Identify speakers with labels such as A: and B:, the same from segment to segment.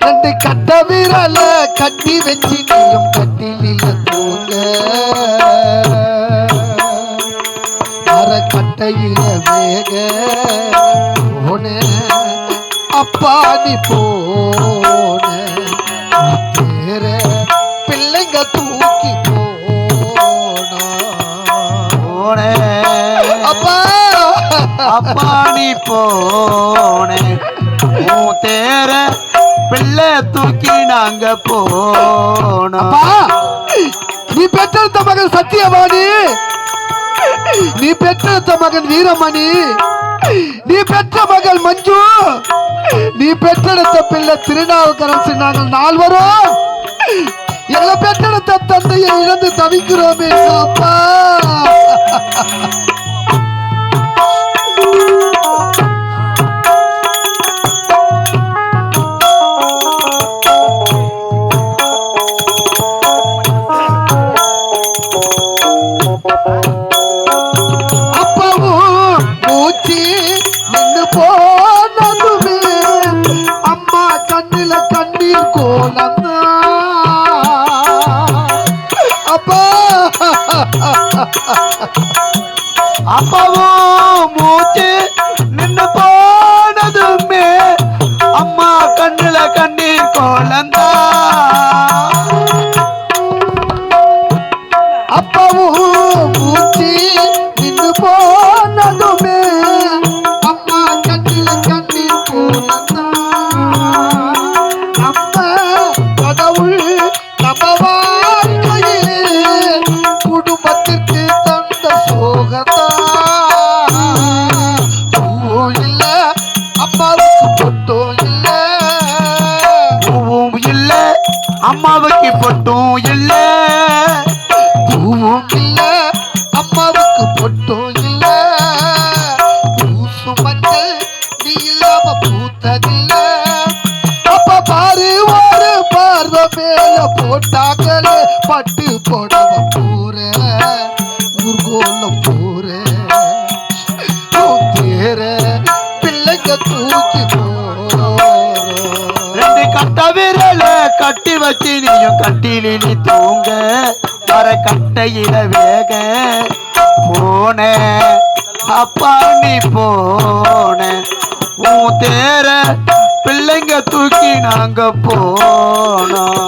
A: ரெண்டு கட்ட விரல கட்டி வச்சு நீயும் கட்டிலில தூங்க. அற கட்டையில வேக போன அப்பா நீ போன. பேர பிள்ளைங்க தூக்கி போனா.
B: போனே
A: அப்பா!
B: அப்பா நீ போனே. தேர பிள்ளை தூக்கி நாங்க போனோம்.
A: நீ பெற்றெடுத்த மகன் சத்தியவாணி. நீ பெற்றெடுத்த மகன் வீரமணி. நீ பெற்ற மகள் மஞ்சு. நீ பெற்றெடுத்த பிள்ளை திருநாவுக்கரசு. நாங்கள் நால்வரும் எங்களை பெற்றெடுத்த தந்தையை இழந்து தவிக்கிறோமே அப்பா. அப்பாவும் மூச்சு. பூசு நீ இல்லாம பூத்ததில்ல. அப்ப பாரு ஒரு பார்வை மேல போட்டாங்களே. பட்டு போடவ போற ஊர்கோலம் போற தேர பிள்ளைங்க தூக்கி
B: ரெண்டு கட்ட விரல கட்டி வச்சு நீயும் நீ தூங்க. வர கட்டையில வேக போன. அப்பா நீ போன உன் தேர பிள்ளைங்க தூக்கி நாங்க போனோம்.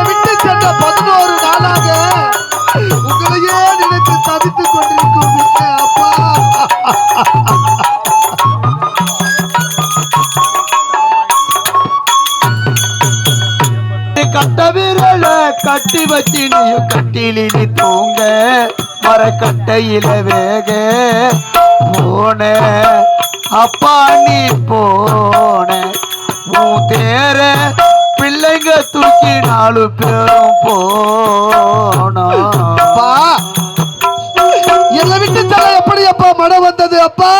A: விட்டு சென்ற பதினோரு நாளாக உங்களையே நினைத்து தவித்துக் கொண்டிருக்கும் அப்பா.
B: கட்டி வச்சு நீயும் கட்டிலினி தூங்க மரக்கட்டையில வேக போன அப்பா நீ போன உன் தேர பிள்ளைங்க தூக்கி நாலு பேரும் போனப்பா
A: அப்பா விட்டு செல்ல எப்படி அப்பா மனம் வந்தது அப்பா?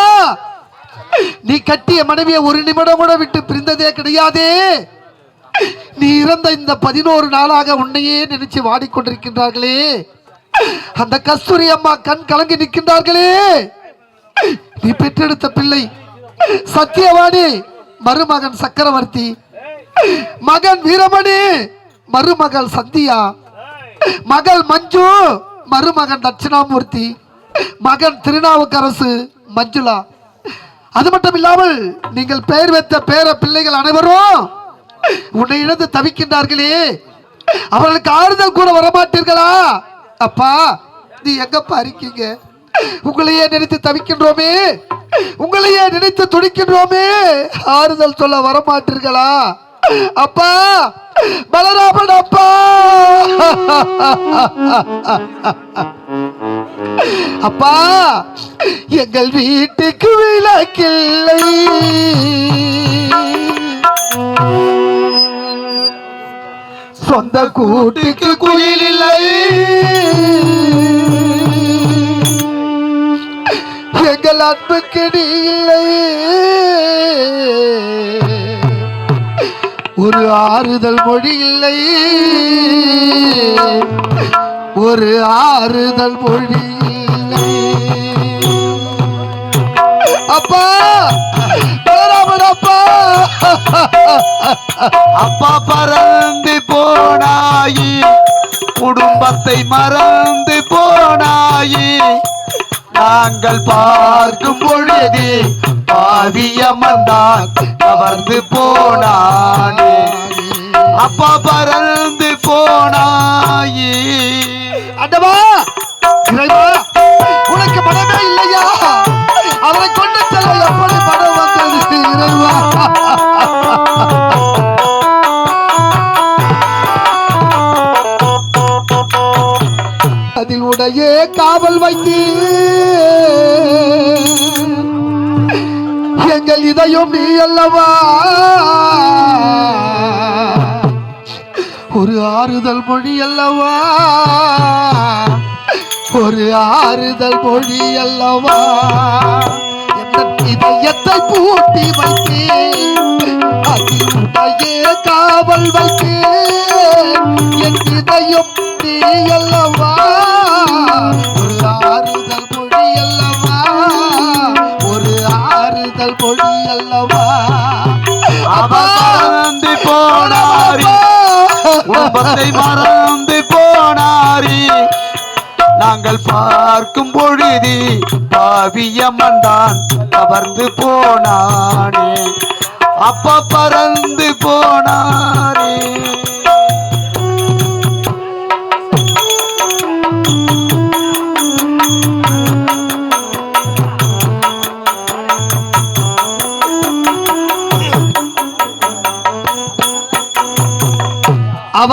A: நீ கட்டிய மனைவியை ஒரு நிமிடம் கூட விட்டு பிரிந்ததே கிடையாதே. நீ இறந்த இந்த பதினோரு நாளாக உன்னையே நினைச்சு வாடிக்கொண்டிருக்கின்றார்களே. அந்த கஸ்தூரி அம்மா கண் கலங்கி நிற்கின்றார்களே. நீ பெற்றெடுத்த பிள்ளை சத்தியவாணி மருமகன் சக்கரவர்த்தி. மகன் வீரமணி மருமகள் சந்தியா. மகள் மஞ்சு மருமகன் தட்சிணாமூர்த்தி. மகன் திருநாவுக்கரசு மஞ்சுளா. அது மட்டும் இல்லாமல் நீங்கள் பெயர் வைத்த பேர பிள்ளைகள் அனைவரும் உன்னை இழந்து தவிக்கின்றார்களே. அவர்களுக்கு ஆறுதல் கூட வரமாட்டீர்களா? அப்பா நீ எங்கப்பா இருக்கீங்க? உங்களையே நினைத்து தவிக்கின்றோமே. உங்களையே நினைத்து துடிக்கின்றோமே. ஆறுதல் சொல்ல வரமாட்டீர்களா? அப்பா பலராமன் அப்பா. அப்பா எங்கள் வீட்டுக்கு விளக்கில்லை. சொந்த கூட்டுக்கு குயில் இல்லை. எங்கள் அன்புக்கு நீ இல்லை. ஒரு ஆறுதல் மொழி இல்லை. ஒரு ஆறுதல் மொழி அப்பா
B: பறந்து போனாயி குடும்பத்தை மறந்து போனாயி. நாங்கள் பார்க்கும் பொழுது பாவியமர்ந்தான் கவர்ந்து போனானே. அப்பா பறந்து போனாயி.
A: அடவா உனக்கு மனமே இல்லை காவல் எங்கள் இதயம் நீ அல்லவா? ஒரு ஆறுதல் மொழி அல்லவா? ஒரு ஆறுதல் மொழி அல்லவா? இதயத்தை பூட்டி வைத்து அதில் உடைய காவல் வைத்து என் இதயம் நீ அல்லவா?
B: குடும்பத்தை மறந்து போனாரி. நாங்கள் பார்க்கும் பொழுது பாவியமன்தான் கவர்ந்து போனானே. அப்பா பறந்து போனாரே.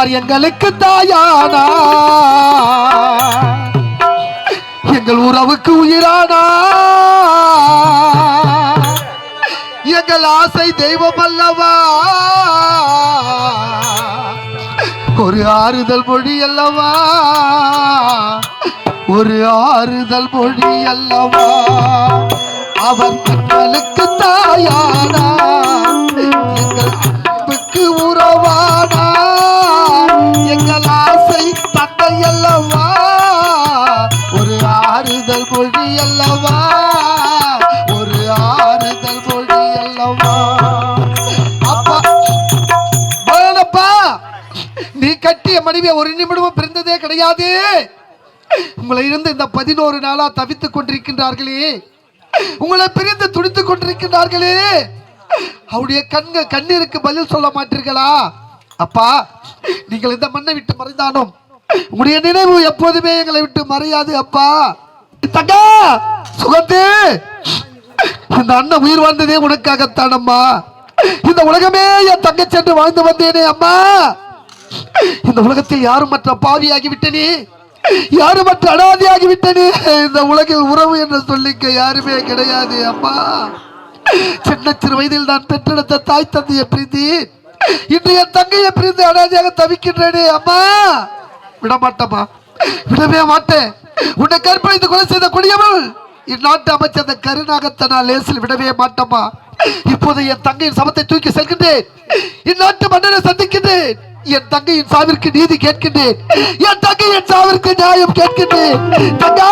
A: அவர் எங்களுக்கு தாயானா? எங்கள் உறவுக்கு உயிரானா? எங்கள் ஆசை தெய்வம் அல்லவா? ஒரு ஆறுதல் மொழி அல்லவா? ஒரு ஆறுதல் மொழி அல்லவா? அவர் எங்களுக்கு தாயானா? எங்கள் ஆறுதல் மொழி அல்லவா ஒரு ஆறுதல் மொழி அல்லவா அப்பா வேணப்பா நீ கட்டிய மனைவியை ஒரு நிமிடமும் பிறந்ததே கிடையாது. உங்களை இருந்து இந்த பதினோரு நாளா தவித்துக் கொண்டிருக்கின்றார்களே. உங்களை பிரிந்து துடித்துக் கொண்டிருக்கின்றார்களே. அவருடைய கண்கள் கண்ணீருக்கு பதில் சொல்ல மாட்டீர்களா? அப்பா நீங்கள் இந்த மண்ணை விட்டு மறைந்தாலும் உங்களுடைய நினைவு எப்போதுமே எங்களை விட்டு மறையாது அப்பா. தங்கா சுகந்தே. இந்த அண்ணன் உயிர் வாழ்ந்ததே உனக்காகத்தான் அம்மா இந்த உலகமே என் தங்கச்சி சென்று வாழ்ந்து வந்தேனே அம்மா. இந்த உலகத்தில் யாரும் மற்ற பாவியாகி விட்டனே யாரும் மற்ற அனாதியாகி விட்டனே இந்த உலகில் உறவு என்று சொல்லிக்க யாருமே கிடையாது அம்மா. சின்ன சிறு வயதில் நான் பெற்றெடுத்த தாய் தந்தையை பிரிந்து இன்று என் தங்கையை பிரிந்து அனாதியாக தவிக்கின்றேனே அம்மா. விடமாட்டமா விடவே மாட்டேன். உன்னை கற்பழித்து கொலை செய்த கொடியவள். இந்நாட்டு அமைச்சர் அந்த கருணாகத்தை நான் லேசில் விடவே மாட்டோமா இப்போது என் தங்கையின் சமத்தை தூக்கி செல்கின்றேன். இந்நாட்டு மன்னரை சந்திக்கின்றேன். என் தங்கையின் சாவிற்கு நீதி கேட்கின்றேன். என் தங்கையின் சாவிற்கு நியாயம் கேட்கின்றேன். தங்கா!